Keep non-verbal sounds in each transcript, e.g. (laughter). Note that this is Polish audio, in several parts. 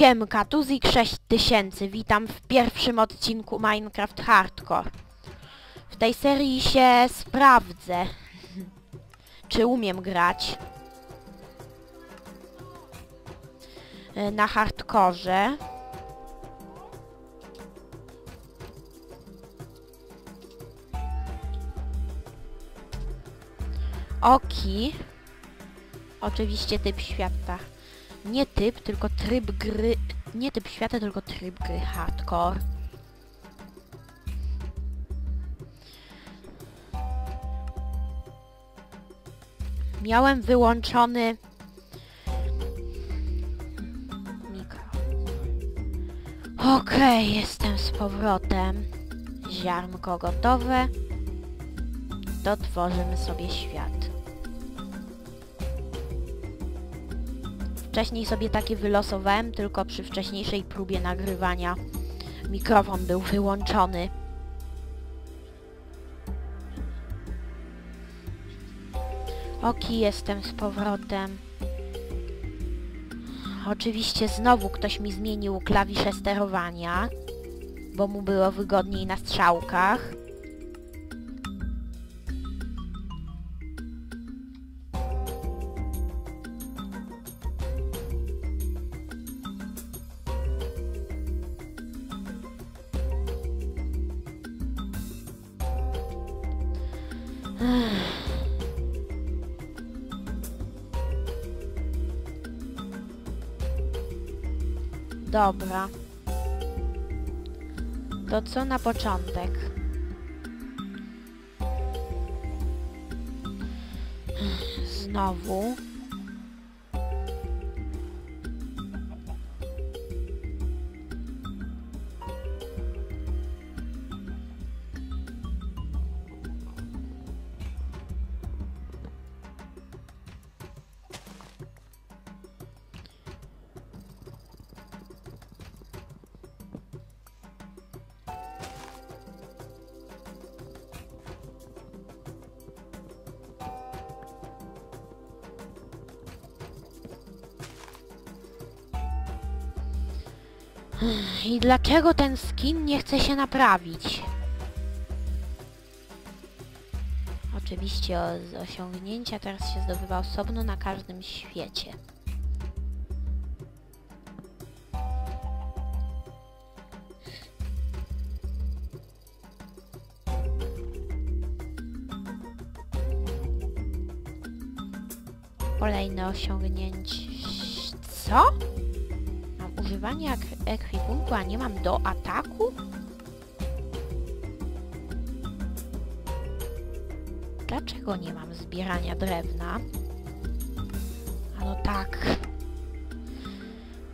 Siemka, tu Zik 6000, witam w pierwszym odcinku Minecraft Hardcore. W tej serii się sprawdzę, (laughs) czy umiem grać e, na hardkorze. Oki. Oczywiście typ świata. Nie typ, tylko tryb gry... Nie typ świata, tylko tryb gry hardcore. Miałem wyłączony... Okej, jestem z powrotem. Ziarnko gotowe. To tworzymy sobie świat. Wcześniej sobie takie wylosowałem, tylko przy wcześniejszej próbie nagrywania mikrofon był wyłączony. Oki, jestem z powrotem. Oczywiście znowu ktoś mi zmienił klawisze sterowania, bo mu było wygodniej na strzałkach. Dobra. To co na początek? Znowu. I dlaczego ten skin nie chce się naprawić? Oczywiście osiągnięcia teraz się zdobywa osobno na każdym świecie. Kolejne osiągnięcie... Co? Ek ekwipunku, a nie mam do ataku? Dlaczego nie mam zbierania drewna? No tak.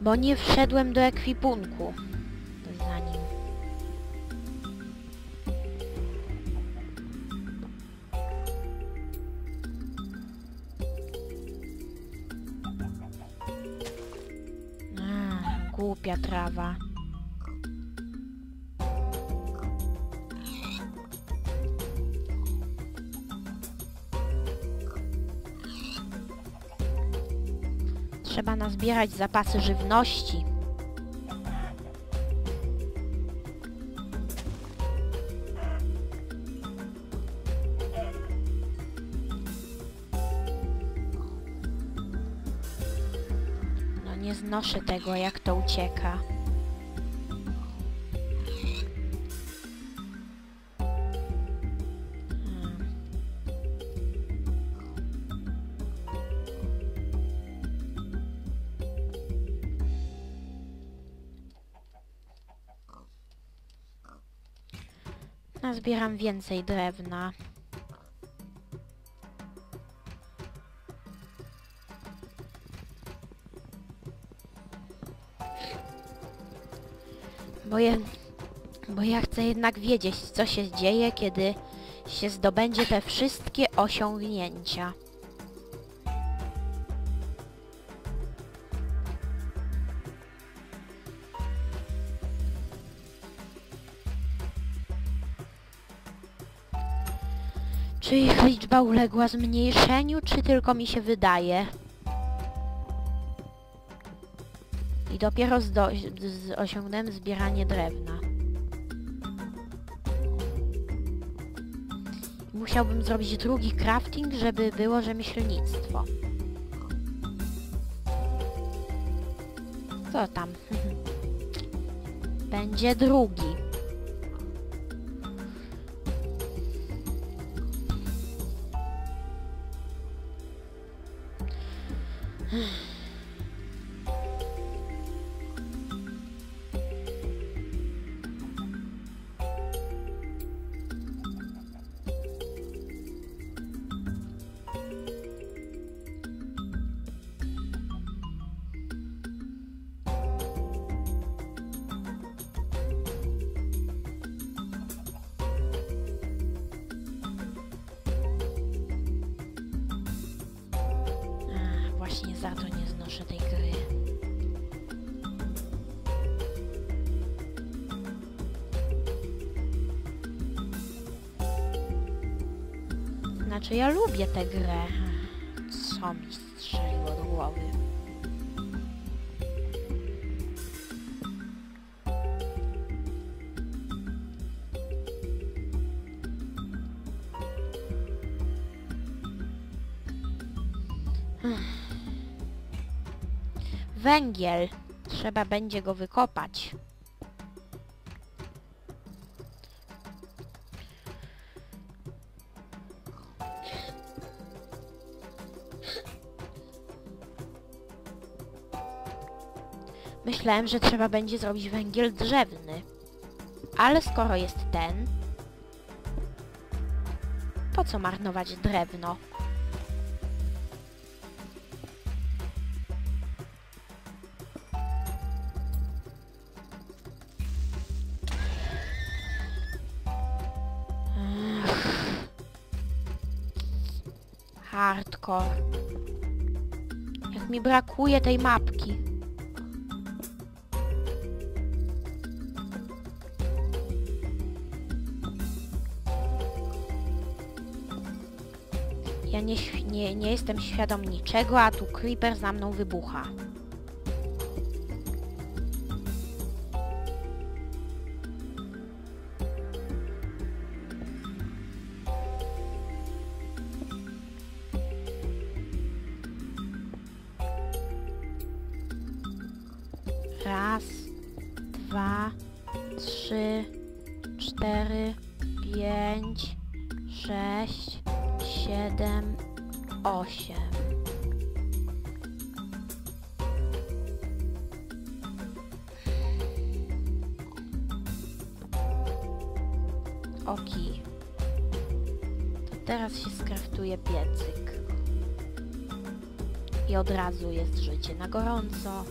Bo nie wszedłem do ekwipunku. Głupia trawa. Trzeba nazbierać zapasy żywności. Nie znoszę tego, jak to ucieka. Hmm. Nazbieram więcej drewna. Bo, je, bo ja chcę jednak wiedzieć, co się dzieje, kiedy się zdobędzie te wszystkie osiągnięcia. Czy ich liczba uległa zmniejszeniu, czy tylko mi się wydaje? I dopiero zdo z osiągnąłem zbieranie drewna. Musiałbym zrobić drugi crafting, żeby było rzemieślnictwo. Co tam? (laughs) Będzie drugi. Znaczy ja lubię tę grę. Co mi strzeliło do głowy? Węgiel. Trzeba będzie go wykopać. Myślałem, że trzeba będzie zrobić węgiel drzewny. Ale skoro jest ten, po co marnować drewno? Hardcore. Jak mi brakuje tej mapki. Ja nie, nie, nie jestem świadom niczego, a tu creeper za mną wybucha. Raz, dwa, trzy, cztery, pięć, sześć, siedem, osiem. Oki. To teraz się skraftuje piecyk. I od razu jest życie na gorąco.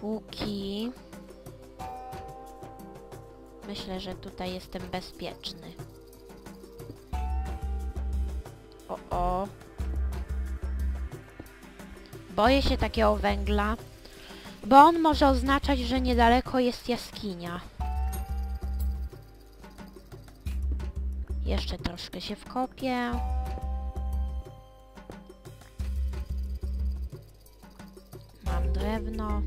Póki... Myślę, że tutaj jestem bezpieczny. O, o. Boję się takiego węgla, bo on może oznaczać, że niedaleko jest jaskinia. Jeszcze troszkę się wkopię. Mam drewno.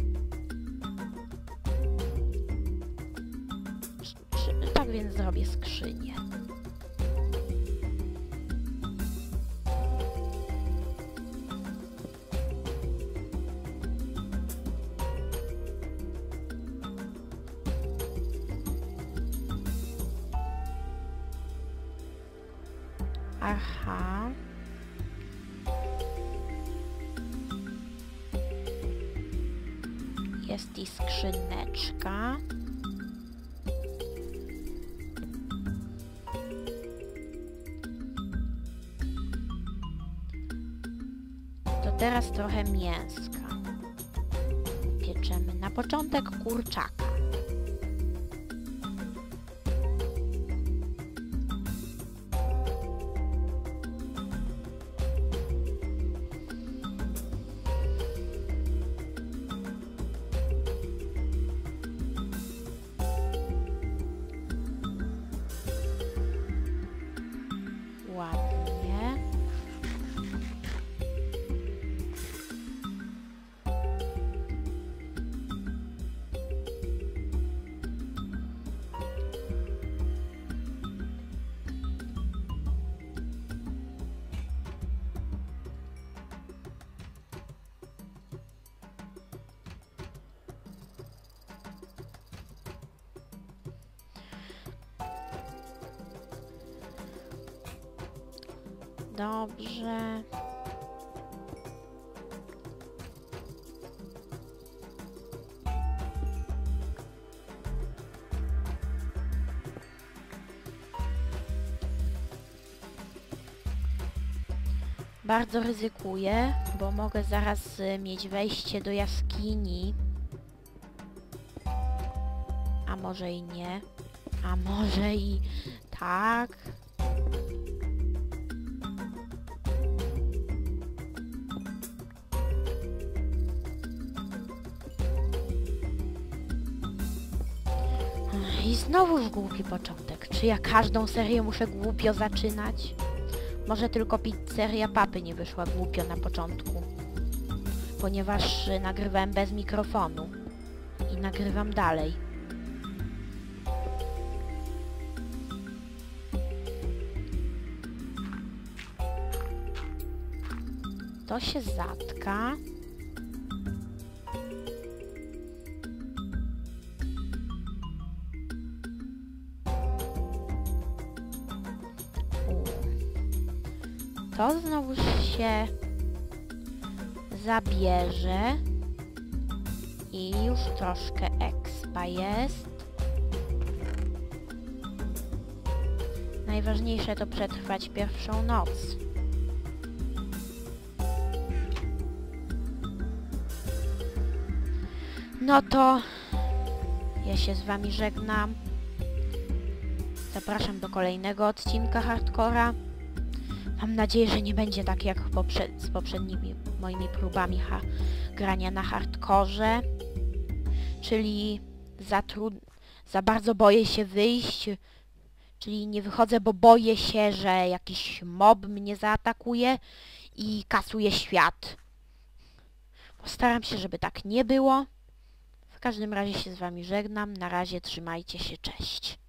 Zrobię skrzynię. Aha. Jest i skrzyneczka. Teraz trochę mięska. Pieczemy na początek kurczaka. Dobrze. Bardzo ryzykuję, bo mogę zaraz y, mieć wejście do jaskini. A może i nie. A może i tak. I znowuż głupi początek. Czy ja każdą serię muszę głupio zaczynać? Może tylko pizzeria papy nie wyszła głupio na początku. Ponieważ y, nagrywałem bez mikrofonu. I nagrywam dalej. To się zatka. To znowu się zabierze i już troszkę expa jest. Najważniejsze to przetrwać pierwszą noc. No to ja się z wami żegnam. Zapraszam do kolejnego odcinka Hardcora. Mam nadzieję, że nie będzie tak jak z poprzednimi moimi próbami grania na hardkorze. Czyli za, za bardzo boję się wyjść. Czyli nie wychodzę, bo boję się, że jakiś mob mnie zaatakuje i kasuje świat. Postaram się, żeby tak nie było. W każdym razie się z wami żegnam. Na razie trzymajcie się, cześć.